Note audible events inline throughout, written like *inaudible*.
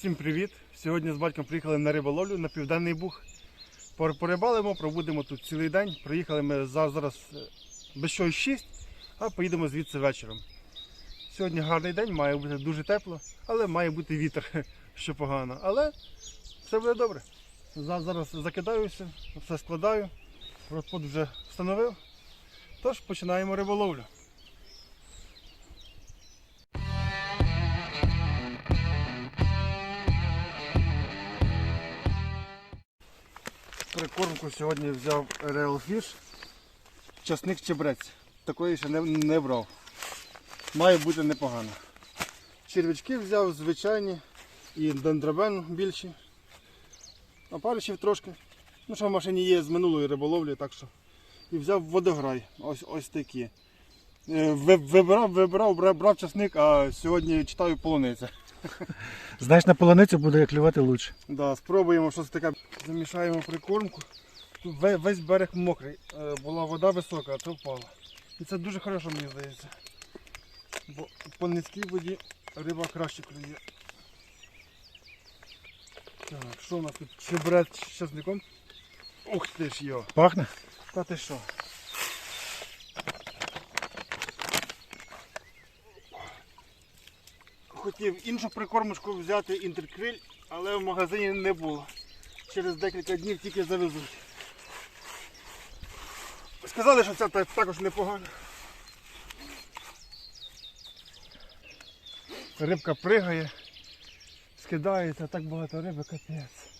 Всім привіт! Сьогодні з батьком приїхали на риболовлю на Південний Буг. Порибалимо, пробудемо тут цілий день. Приїхали ми зараз е, без чогось 6, а поїдемо звідси вечором. Сьогодні гарний день, має бути дуже тепло, але має бути вітер, *laughs* що погано. Але все буде добре. Зараз закидаюся, все складаю. Родпот вже встановив. Тож починаємо риболовлю. Прикормку сьогодні взяв Real Fish. Часник чебрець. Такої ще не, не брав. Має бути непогано. Червячки взяв звичайні і дендрабен більші. Опаришів трошки. Ну що в машині є з минулої риболовлі, так що. І взяв водограй. Ось ось такі. Е, ви- Вибирав, брав часник, а сьогодні читаю полуниця. *laughs* Знаєш, на полуницю буде клювати лучше. Да, спробуємо щось таке. Замішаємо прикормку. Тут весь берег мокрий. Е, Була вода висока, а це впала. І це дуже хорошо, мені здається. Бо по низькій воді риба краще клює. Так, що у нас тут? Чебрець з часником. Ух ти ж йо! Пахне? Та ти що? Хотів іншу прикормочку взяти інтеркриль, але в магазині не було. Через декілька днів тільки завезуть. Сказали, що це також непогано. Рибка пригає, скидається, так багато риби, капець.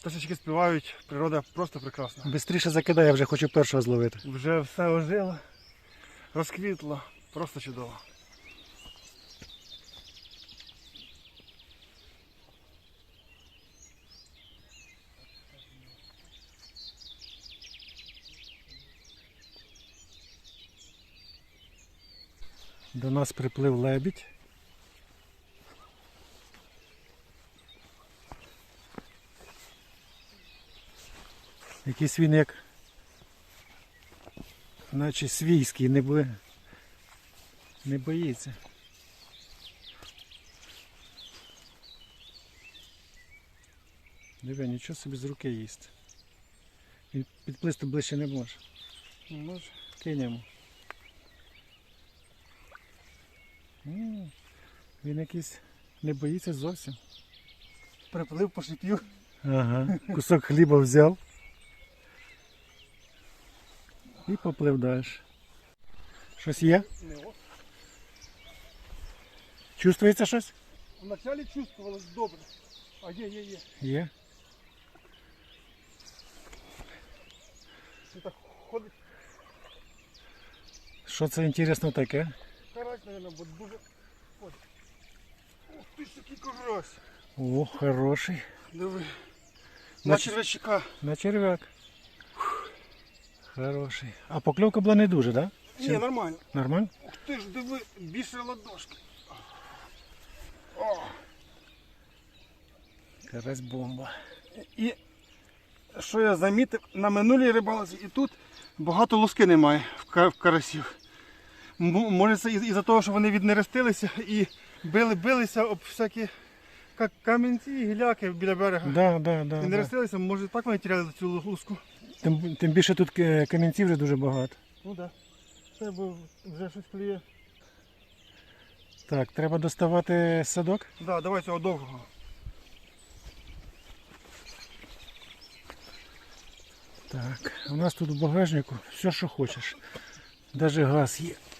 Пташечки співають, природа просто прекрасна. Бистріше закидай, я вже хочу першого зловити. Вже все ожило, розквітло, просто чудово. До нас приплив лебідь. Якийсь він як наче свійський, не, бо... не боїться. Диви, нічого собі з руки їсть. Він підплисти ближче не може. Може. Кинемо. М, Він якийсь не боїться зовсім. Приплив по шип'ю. Ага. Кусок хліба взяв. І поплив далі. Щось є? Чувствується щось? Вначалі чувствувалось добре. А є, є, є. Є. Що це інтересно таке? Карась, мабуть, бо дуже. Ой. Ух ти ж який карась. О, хороший. Диви. На Значить- червячка. На черв'як. Хороший. А покльовка була не дуже, так? Да? Ні, нормально. Нормально? Ух ти ж диви, більше ладошки. О. Карась бомба. І що я замітив, на минулій рибалці і тут багато луски немає в карасів. Може це із- із-за того, що вони віднерестилися і били, билися об всякі ка- камінці і гіляки біля берега. Да, да, да, І да. не рестилися, може так вони тіряли цю лу- луску. Тим, тим більше тут камінців вже дуже багато. Ну так. Це вже щось клює. Так, треба доставати садок. Да, давай цього довгого. Так, у нас тут в багажнику все, що хочеш. Даже газ є.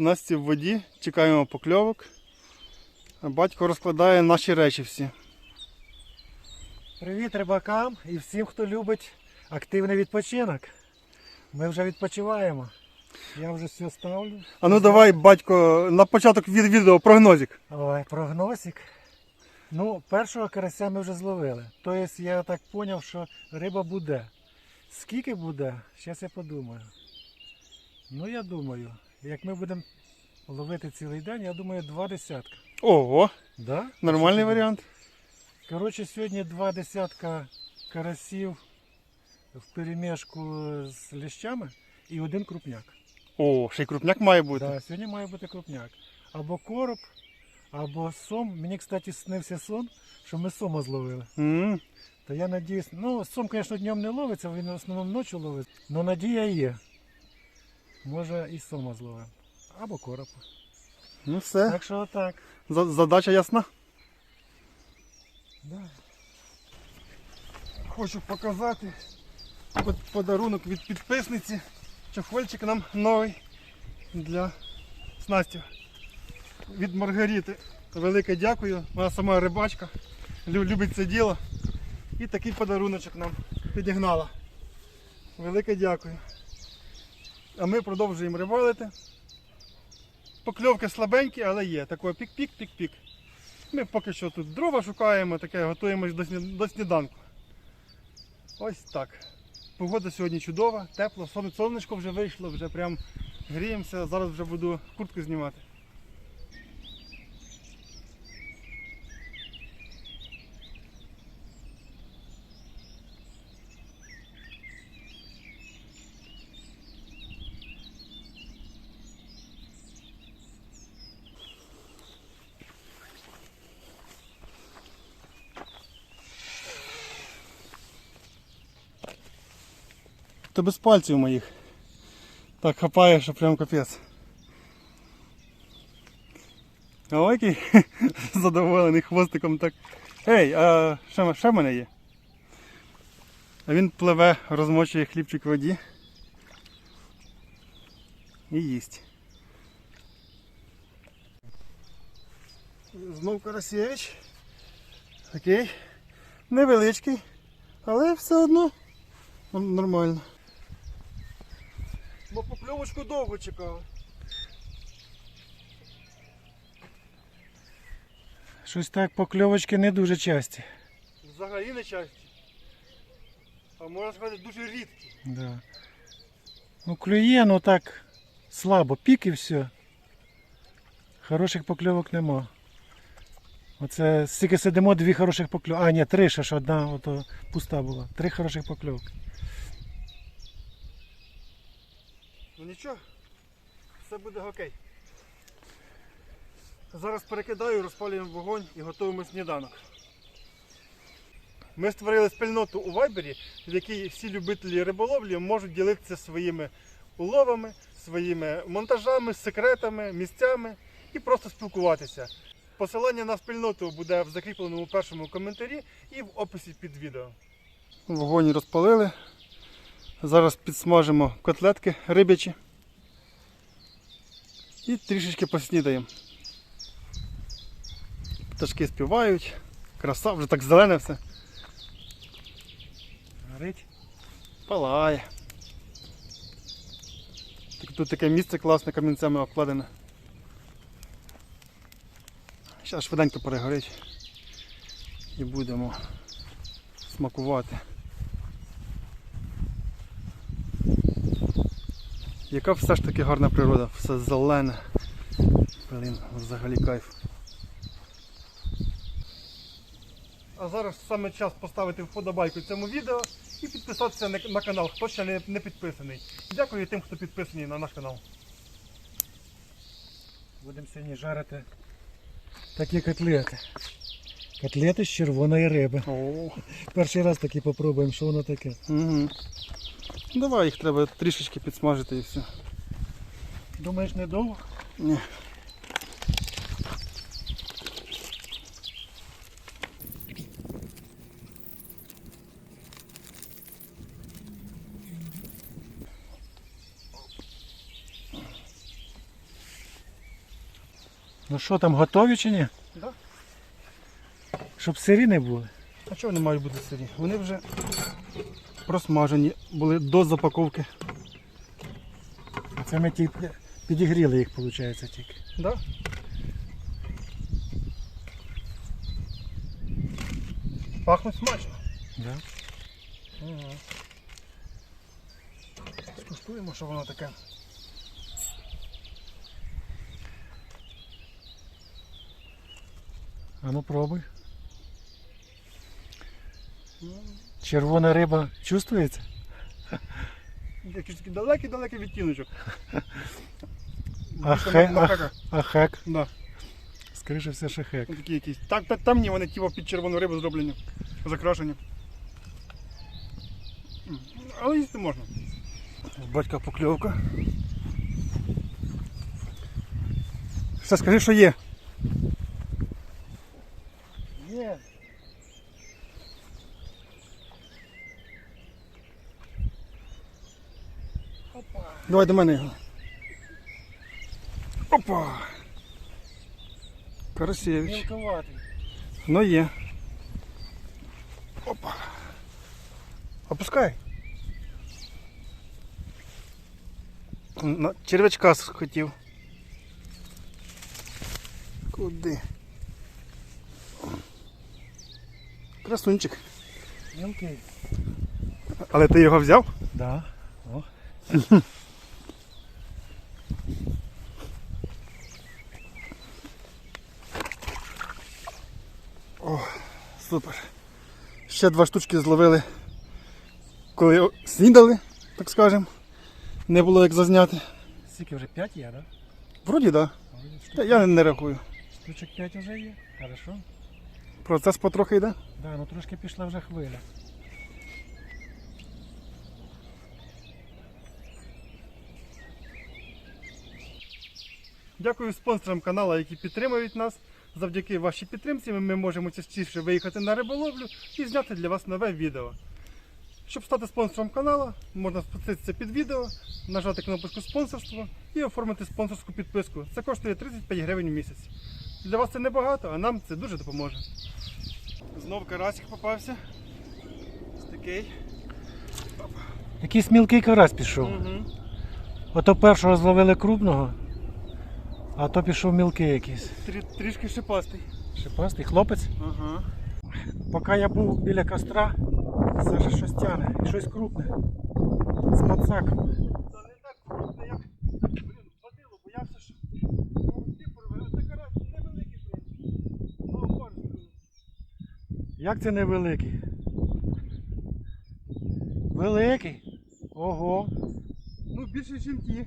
Насті в воді, чекаємо покльовок. А батько розкладає наші речі всі. Привіт рибакам і всім, хто любить активний відпочинок. Ми вже відпочиваємо. Я вже все ставлю. А ну давай, батько, на початок від відео прогнозик. Ой, прогнозик. Ну, першого карася ми вже зловили. Тобто я так зрозумів, що риба буде. Скільки буде, зараз я подумаю. Ну, я думаю, як ми будемо ловити цілий день, я думаю, два десятка. Ого, Да? нормальний варіант. Коротше, сьогодні два десятка карасів в перемішку з ліщами і один крупняк. О, ще й крупняк має бути. Да, сьогодні має бути крупняк. Або короб, або сом. Мені, кстати, снився сон, що ми сома зловили. М, То я надіюсь, ну сом, звісно, днем не ловиться, він в основному ночі ловить. Але надія є. Може і сома зловимо. Або короб. Ну все, Так що отак. за- задача ясна. Да. Хочу показати под- подарунок від підписниці. Чохольчик нам новий для снастів. Від Маргарити. Велике дякую. Вона сама рибачка. лю- Любить це діло. І такий подаруночок нам підігнала. Велике дякую. А ми продовжуємо рибалити. Покльовки слабенькі, але є. Такого пік-пік-пік-пік. Ми поки що тут дрова шукаємо, таке готуємось до, сні- до сніданку. Ось так. Погода сьогодні чудова, тепло, сон- сонечко вже вийшло, вже прям гріємося. Зараз вже буду куртку знімати. Та без пальців моїх. Так хапає, що прям капець. Ой, який *laughs* задоволений хвостиком так. Ей, а що, що в мене є? А він пливе, розмочує хлібчик в воді. І їсть. Знов Карасєвич. Окей. Невеличкий, але все одно Нормально. Бо покльовочку довго чекав. Щось так покльовочки не дуже часті. Взагалі не часті. А можна сказати дуже рідкі. Да. Ну, клює, ну так слабо, пік і все. Хороших покльовок нема. Оце стільки сидимо, дві хороших покльовки. А, ні, три ще ж одна ото пуста була. Три хороших покльовки. Ну нічого, все буде окей. Зараз перекидаю, розпалюємо вогонь і готуємо сніданок. Ми створили спільноту у Вайбері, в якій всі любителі риболовлі можуть ділитися своїми уловами, своїми монтажами, секретами, місцями і просто спілкуватися. Посилання на спільноту буде в закріпленому першому коментарі і в описі під відео. Вогонь розпалили. Зараз підсмажимо котлетки рибячі. І трішечки поснідаємо. Пташки співають. Краса, вже так зелене все. Горить. Палає. Так, Тут таке місце класне камінцями обкладене. Зараз швиденько перегорить. І будемо смакувати. Яка все ж таки гарна природа, все зелене. Блін, взагалі кайф. А зараз саме час поставити вподобайку цьому відео і підписатися на, на канал, хто ще не, не підписаний. Дякую тим, хто підписаний на наш канал. Будемо сьогодні жарити такі котлети. Котлети з червоної риби. О, Перший раз такі попробуємо, що воно таке. угу. Давай їх треба трішечки підсмажити і все. Думаєш, недовго? Ні. Ну що там, готові чи ні? Да. Щоб сирі не були. А чого вони мають бути сирі? Вони вже просмажені були до запаковки. Це ми тільки підігріли їх, виходить, тільки. Да? Пахнуть смачно. Да? Ага. Скуштуємо, що воно таке. А ну пробуй. Червона риба чувствується? Якийсь такий далекий-далекий відтіночок. А, Більше хе, на- на а, хека. а хек. Да. Скоріше все, що хек. Ось Такі якісь. Так, так, там ні, вони типу під червону рибу зроблені. Закрашені. М, Але їсти можна. Батька покльовка. Все, скажи, що є. Є. Давай до мене його. Опа! Карасєвич. Мілковатий. Ну є. Опа. Опускай. На червячка хотів. Куди? Красунчик. Мілкий. Але ти його взяв? Да. О. *laughs* Супер. Ще два штучки зловили, коли снідали, так скажемо. Не було як зазняти. Скільки вже 5 є, да? Вроді так. Да. Я не рахую. Штучок 5 вже є. Хорошо. Процес потрохи йде. Да, ну трошки пішла вже хвиля. Дякую спонсорам каналу, які підтримують нас. Завдяки вашій підтримці ми можемо частіше виїхати на риболовлю і зняти для вас нове відео. Щоб стати спонсором каналу, можна спуститися під відео, нажати кнопочку спонсорство і оформити спонсорську підписку. Це коштує 35 гривень в місяць. Для вас це небагато, а нам це дуже допоможе. Знов карасик попався. Ось такий. Якийсь мілкий карась пішов. Угу. Ото першого зловили крупного, а то пішов мілкий якийсь. Трішки шипастий. Шипастий хлопець. Ага. Поки я був біля костра, Саша щось тяне, і щось крупне. З подсаком. Це не так крупно, як блін, водило, боявся, що руки порве, це карась невеликий принцип. Ну. Як це невеликий? Великий. Ого. Ну, більше, ніж ті.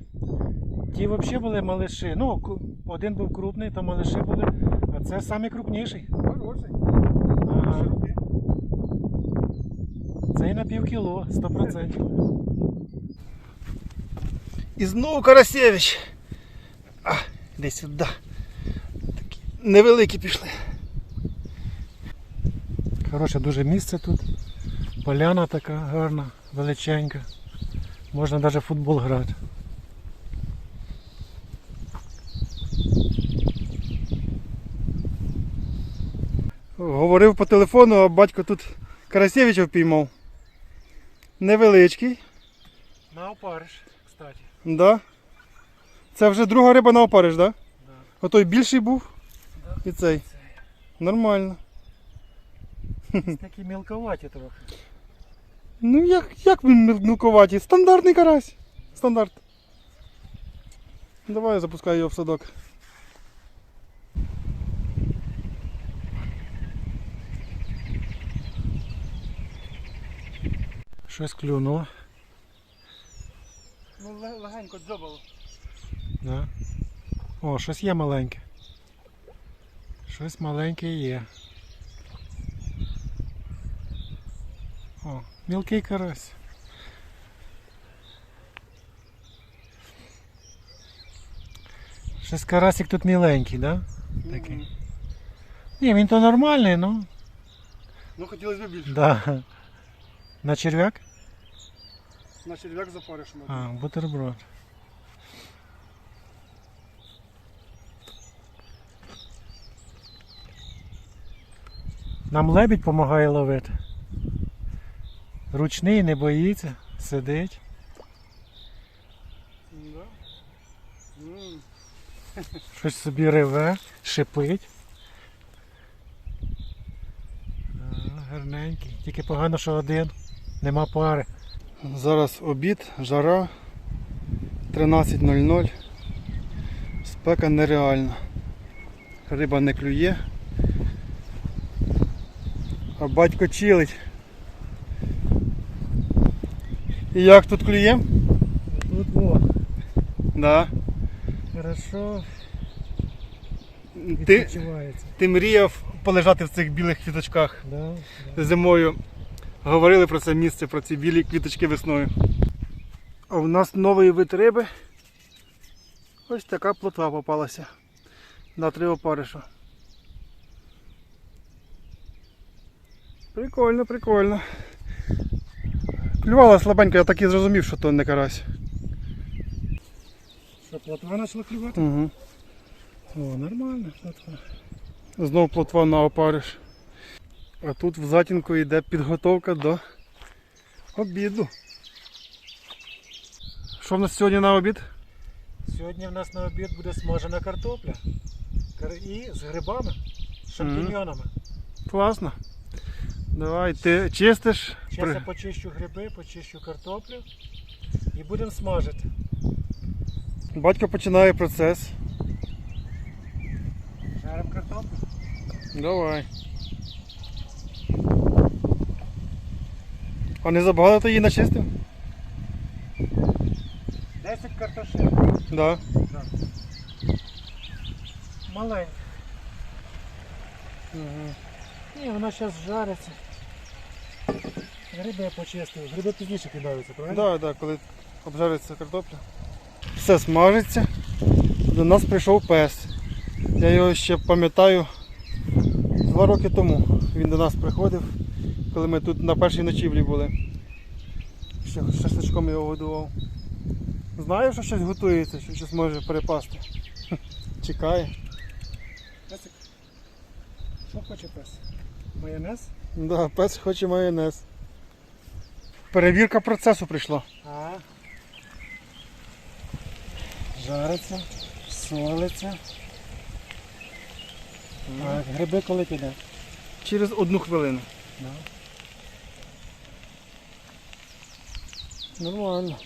Ті взагалі були малиші. Ну, один був крупний, то малиші були, а це самий крупніший. Хороший. Ага. Це і на пів кіло, 100%. І знову Карасєвич. А, де сюди. Такі невеликі пішли. Хороше дуже місце тут. Поляна така гарна, величенька. Можна навіть футбол грати. Говорив по телефону, а батько тут Карасєвича впіймав. Невеличкий. На опариш, кстати. Да. Це вже друга риба на опариш, да? Да. Отой більший був. І цей. Цей. Нормально. Такі мілковаті трохи. Ну як, як він міл- Стандартний карась. Стандарт. Давай я запускаю його в садок. Щось клюнуло. Ну легенько дзьобало. Да. О, щось є маленьке. Щось маленьке є. О, мілкий карась. Щось карасик тут міленький, да? Такий. Ні, він то нормальний, ну. Ну хотілося б більше. Да. На черв'як? На черв'як запариш. мабуть. А, бутерброд. Нам лебідь допомагає ловити. Ручний, не боїться, сидить. Да. *laughs* Щось собі реве, шипить. А, гарненький. Тільки погано, що один. Нема пари. Зараз обід, жара 13.00. Спека нереальна. Риба не клює. А батько чилить. І як тут клює? Тут во. Да. Хорошо Ти, ти мріяв полежати в цих білих квіточках Да, да. зимою. Говорили про це місце, про ці білі квіточки весною. А в нас новий вид риби. Ось така плотва попалася. На три опариша. Прикольно, прикольно. Клювала слабенько, я так і зрозумів, що то не карась. Що, плотва почала клювати? Угу. О, нормально. плотва. Знов плотва на опариш. А тут в затінку йде підготовка до обіду. Що в нас сьогодні на обід? Сьогодні в нас на обід буде смажена картопля. І з грибами, з шампіньонами. Класно. Давай, ти чистиш. Зараз я почищу гриби, почищу картоплю і будемо смажити. Батько починає процес. Жаримо картоплю. Давай. А не забагато її начистив? 10 картошин. Да. Маленька. Угу. Ні, вона зараз жариться. Гриби я почистив. Гриби пізніше кидаються, правильно? Да, да, коли обжариться картопля. Все смажиться. До нас прийшов пес. Я його ще пам'ятаю два роки тому. Він до нас приходив, коли ми тут на першій ночівлі були. Ще шашличком його годував. Знаю, що щось готується, що щось може перепасти. *laughs* Чекає. Песик. Що хоче пес? Майонез? Да, пес хоче майонез. Перевірка процесу прийшла. А. Жариться, солиться. А гриби коли піде? Через одну хвилину. Да. Нормально.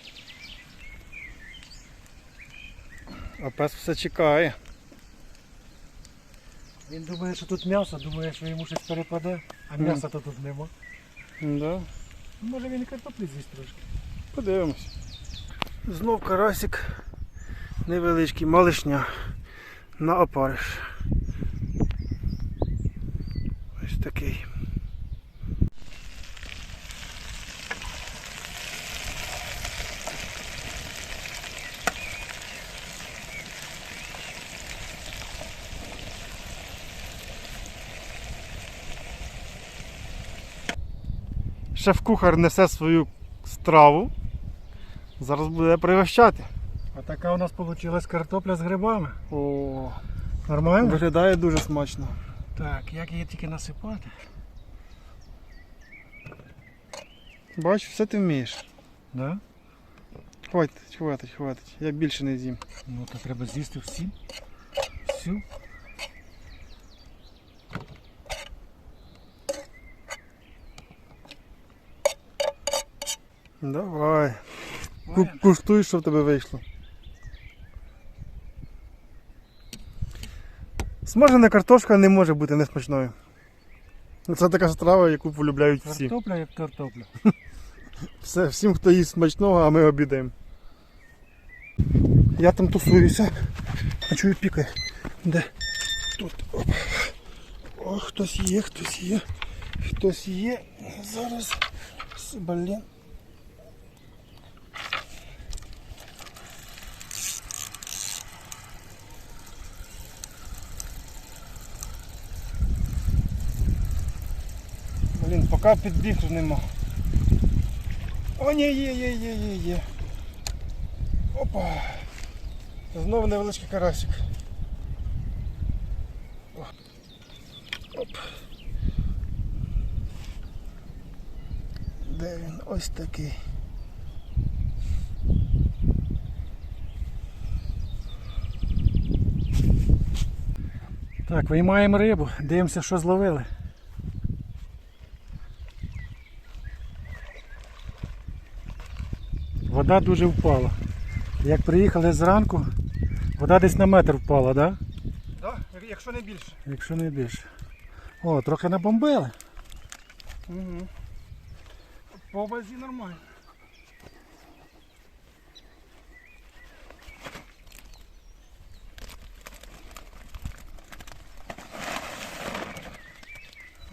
А пес все чекає. Він думає, що тут м'ясо, думає, що йому щось перепаде, а м'яса то тут нема. Да. Може він і картоплі з'їсть трошки. Подивимось. Знов карасик невеличкий, малишня на опариш. Ось такий. Шеф-кухар несе свою страву. Зараз буде пригощати. А така у нас вийшла картопля з грибами. О, Нормально? виглядає дуже смачно. Так, як її тільки насипати? Бач, все ти вмієш. Да? Хватить, хватить, хватить. Я більше не з'їм. Ну то треба з'їсти всі. Всю. Давай. Ку- Куштуй, що в тебе вийшло. Смажена картошка не може бути несмачною. Це така страва, яку полюбляють всі. Картопля як картопля. *laughs* Все, всім, хто їсть смачного, а ми обідаємо. Я там тусуюся. А чую пікає. Де? Тут. Оп. О, хтось є, хтось є. Хтось є. Зараз. Блін. Блін, поки підбіг нема. О, ні, є, є, є, є, є. Опа! Знову невеличкий карасик. Оп. Де він? Ось такий. Так, виймаємо рибу, дивимося, що зловили. Вода дуже впала. Як приїхали зранку, вода десь на метр впала, так? Да? Да? Якщо не більше. Якщо не більше. О, трохи набомбили. Угу. По базі нормально.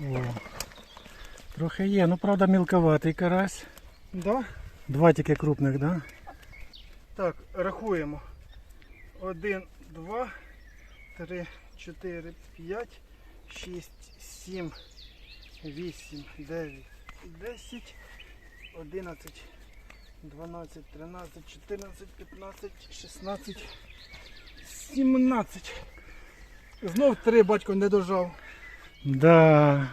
О, трохи є, ну правда мілковатий карась. Да? Два тільки крупних, да? Так, рахуємо. Один, два, три, чотири, п'ять, шість, сім, вісім, дев'ять, десять, одинадцять, дванадцять, тринадцять, чотирнадцять, п'ятнадцять, шістнадцять, сімнадцять. Знов три батько не дожав. Да.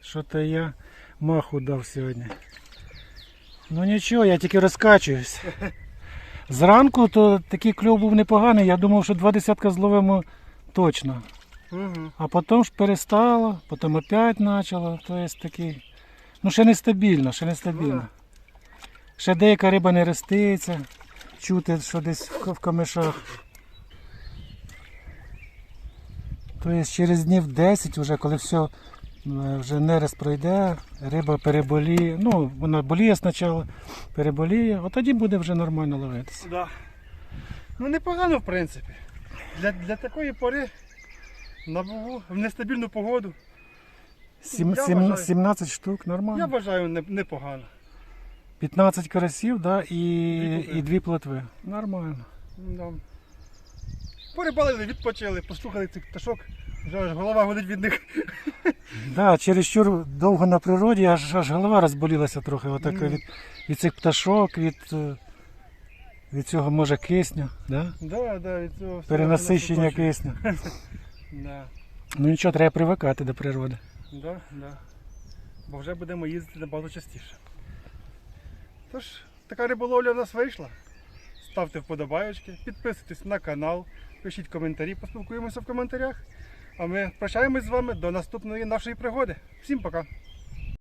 Що то я маху дав сьогодні. Ну нічого, я тільки розкачуюсь. Зранку то такий кльов був непоганий, я думав, що два десятка зловимо точно. Угу. А потім ж перестало, потім опять почало. То є такий. Ну ще нестабільно, ще Ну, нестабільно. Ще деяка риба не роститься, чути, що десь в ка- в камешах. Тобто через днів 10, вже, коли все вже нерест пройде, риба переболіє. Ну, вона боліє спочатку, переболіє, от тоді буде вже нормально ловитися. Да. Ну непогано в принципі. Для, для такої пори на Богу, в нестабільну погоду. Сім- Я сім- вважаю. 17 штук, нормально. Я вважаю не- непогано. 15 карасів, да, і, плотви. і дві плотви. Нормально. Да. Порибалили, відпочили, послухали цих пташок, вже аж голова гудить від них. Да, чересчур довго на природі, аж, аж голова розболілася трохи отак, від, від цих пташок, від, е, від цього може кисню, да? Да, да, від цього всього перенасищення нас оточує. кисню. *laughs* Да, Ну нічого, треба привикати до природи. да, да. Бо вже будемо їздити набагато частіше. Тож, така риболовля в нас вийшла. Ставте вподобайочки, підписуйтесь на канал, пишіть коментарі, поспілкуємося в коментарях. А ми прощаємось з вами до наступної нашої пригоди. Всім пока!